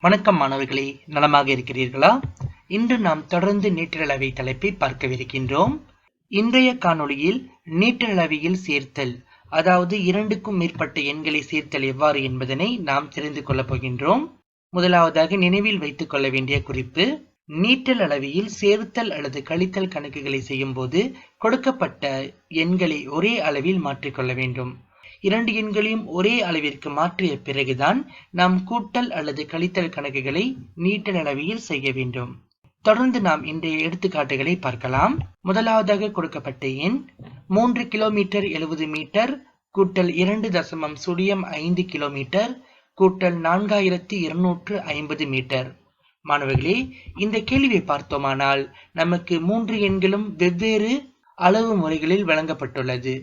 வணக்கம் மாணவர்களே நலமாக இருக்கிறீர்களா? இன்று நாம் தொடர்ந்து நீட்டிரளவை தலைப்பை பார்க்கவிருக்கின்றோம். இன்றைய காணொளியில் நீட்டிரளவியில் சேர்த்தல் அதாவது இரண்டுக்கும் மேற்பட்ட எண்களை சேர்த்தல் எவ்வாறு என்பதனை நாம் தெரிந்து கொள்ளப் போகின்றோம். முதலாவதாக நினைவில் வைத்துக் கொள்ள வேண்டிய குறிப்பு நீட்டல் அளவியில் சேர்த்தல் அல்லது கழித்தல் கணக்குகளை செய்யும் போது கொடுக்கப்பட்ட எண்களை ஒரே அளவில் மாற்றிக்கொள்ள வேண்டும். இரண்டு எண்களையும் ஒரே அளவிற்கு மாற்றிய பிறகுதான் நாம் கூட்டல் அல்லது கழித்தல் கணக்குகளை நீட்டல் அளவியில் செய்ய வேண்டும். தொடர்ந்து நாம் இன்றைய எடுத்துக்காட்டுகளை பார்க்கலாம். முதலாவதாக கொடுக்கப்பட்ட எண் மூன்று கிலோமீட்டர் எழுபது மீட்டர் கூட்டல் இரண்டு தசமம் சுழியம் ஐந்து கிலோமீட்டர் கூட்டல் நான்காயிரத்தி இருநூற்று ஐம்பது மீட்டர். மாணவர்களே இந்த கேள்வியை பார்த்தோமானால் நமக்கு மூன்று எண்களும் வெவ்வேறு அளவு முறைகளில் வழங்கப்பட்டுள்ளது.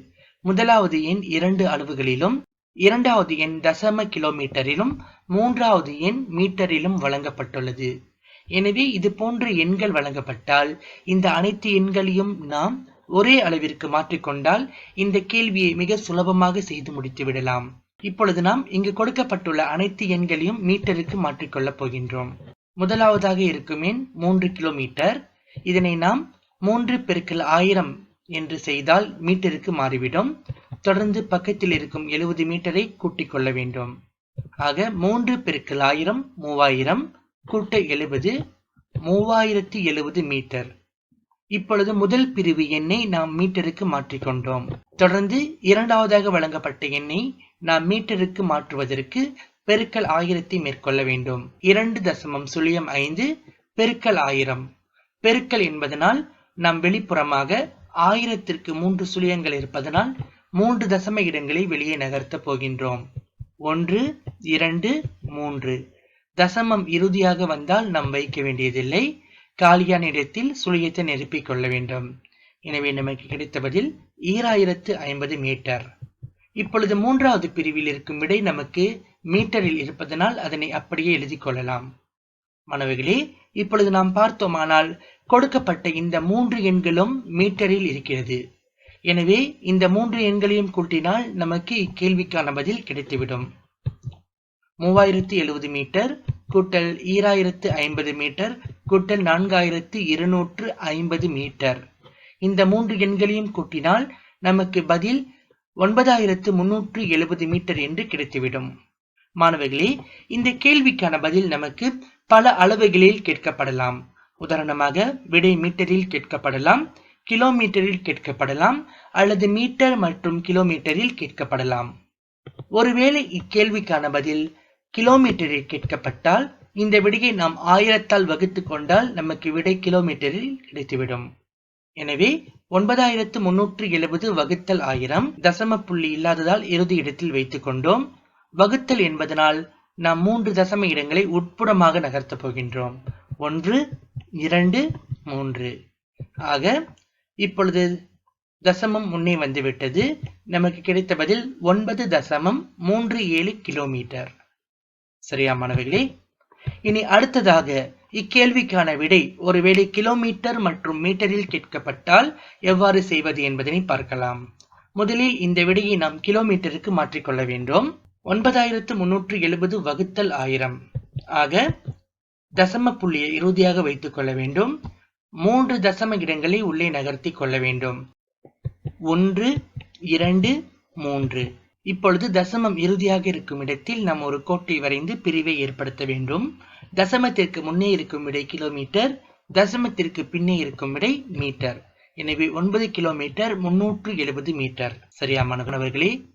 முதலாவது எண் இரண்டு அளவுகளிலும் இரண்டாவது எண் தசம கிலோமீட்டரிலும் மூன்றாவது எண் மீட்டரிலும் வழங்கப்பட்டுள்ளது. எனவே இது போன்ற எண்கள் வழங்கப்பட்டால் இந்த அனைத்து எண்களையும் நாம் ஒரே அளவிற்கு மாற்றிக்கொண்டால் இந்த கேள்வியை மிக சுலபமாக செய்து முடித்து விடலாம். இப்பொழுது நாம் இங்கு கொடுக்கப்பட்டுள்ள அனைத்து எண்களையும் மீட்டருக்கு மாற்றிக்கொள்ளப் போகின்றோம். முதலாவதாக இருக்கும் எண் மூன்று கிலோமீட்டர். இதனை நாம் மூன்று பெருக்கல் ஆயிரம் என்று செய்தால் மீட்டருக்கு மாறிவிடும். தொடர்ந்து பக்கத்தில் இருக்கும் எழுபது மீட்டரை கூட்டிக் கொள்ள வேண்டும். ஆக மூன்று பெருக்கல் ஆயிரம் மூவாயிரம் கூட்ட எழுபது மூவாயிரத்தி எழுபது மீட்டர். இப்பொழுது முதல் பிரிவு எண்ணை நாம் மீட்டருக்கு மாற்றிக்கொண்டோம் தொடர்ந்து இரண்டாவதாக வழங்கப்பட்ட எண்ணை நாம் மீட்டருக்கு மாற்றுவதற்கு பெருக்கல் ஆயிரத்தை மேற்கொள்ள வேண்டும். இரண்டு தசமம் சுழியம் ஐந்து பெருக்கல் ஆயிரம். பெருக்கல் என்பதனால் நாம் வெளிப்புறமாக ஆயிரத்திற்கு மூன்று சுழியங்கள் இருப்பதனால் மூன்று தசம இடங்களை வெளியே நகர்த்தப் போகின்றோம். ஒன்று இரண்டு மூன்று. தசமம் இறுதியாக வந்தால் நாம் வைக்க வேண்டியதில்லை. காலியான இடத்தில் சுழியத்தை நிரப்பிக் கொள்ள வேண்டும். எனவே நமக்கு கிடைத்த பதில் ஈராயிரத்து ஐம்பது மீட்டர். இப்பொழுது மூன்றாவது பிரிவில் இருக்கும் விடை நமக்கு மீட்டரில் இருப்பதனால் அதனை அப்படியே எழுதி கொள்ளலாம். மாணவர்களே இப்பொழுது நாம் பார்த்தோமானால் கொடுக்கப்பட்ட இந்த மூன்று எண்களும் மீட்டரில் இருக்கிறது. எனவே இந்த மூன்று எண்களையும் கூட்டினால் நமக்கு இக்கேள்விக்கான பதில் கிடைத்துவிடும். மூவாயிரத்தி எழுபது மீட்டர் கூட்டல் ஈராயிரத்து ஐம்பது மீட்டர் கூட்டல் நான்காயிரத்து இருநூற்று ஐம்பது மீட்டர். இந்த மூன்று எண்களையும் கூட்டினால் நமக்கு பதில் ஒன்பதாயிரத்து முன்னூற்று எழுபது மீட்டர் என்று கிடைத்துவிடும். மாணவர்களே இந்த கேள்விக்கான பதில் நமக்கு பல அளவுகளில் கேட்கப்படலாம். உதாரணமாக விடை மீட்டரில் கேட்கப்படலாம் கிலோமீட்டரில் கேட்கப்படலாம் அல்லது மீட்டர் மற்றும் கிலோமீட்டரில் கேட்கப்படலாம். ஒருவேளை இக்கேள்விக்கான பதில் கிலோமீட்டரில் கேட்கப்பட்டால் இந்த விடையை நாம் ஆயிரத்தால் வகுத்து கொண்டால் நமக்கு விடை கிலோமீட்டரில் கிடைத்துவிடும். எனவே ஒன்பதாயிரத்து முன்னூற்று எழுபது வகுத்தல் ஆயிரம் தசம புள்ளி இல்லாததால் இறுதி இடத்தில் வைத்துக் கொண்டோம். வகுத்தல் என்பதனால் நாம் மூன்று தசம இடங்களை உட்புறமாக நகர்த்தப் போகின்றோம். ஒன்று இரண்டு மூன்று. ஆக இப்பொழுது தசமம் முன்னே வந்துவிட்டது. நமக்கு கிடைத்த பதில் ஒன்பது தசமம் மூன்று ஏழு கிலோமீட்டர். சரியா மாணவர்களே? இனி அடுத்ததாக இக்கேள்விக்கான விடை ஒருவேளை கிலோமீட்டர் மற்றும் மீட்டரில் கேட்கப்பட்டால் எவ்வாறு செய்வது என்பதனை பார்க்கலாம். முதலில் இந்த விடையை நாம் கிலோமீட்டருக்கு மாற்றிக்கொள்ள வேண்டும். ஒன்பதாயிரத்து முன்னூற்று எழுபது வகுத்தல் ஆயிரம். ஆக தசம புள்ளியை இறுதியாக வைத்துக் கொள்ள வேண்டும். மூன்று தசம இடங்களை உள்ளே நகர்த்தி கொள்ள வேண்டும். ஒன்று இரண்டு மூன்று. இப்பொழுது தசமம் இறுதியாக இருக்கும் இடத்தில் நாம் ஒரு கோட்டை வரைந்து பிரிவை ஏற்படுத்த வேண்டும். தசமத்திற்கு முன்னே இருக்கும் விடை கிலோமீட்டர் தசமத்திற்கு பின்னே இருக்கும் விடை மீட்டர். எனவே ஒன்பது கிலோமீட்டர் முன்னூற்று எழுபது மீட்டர். சரியா மாணவர்களே?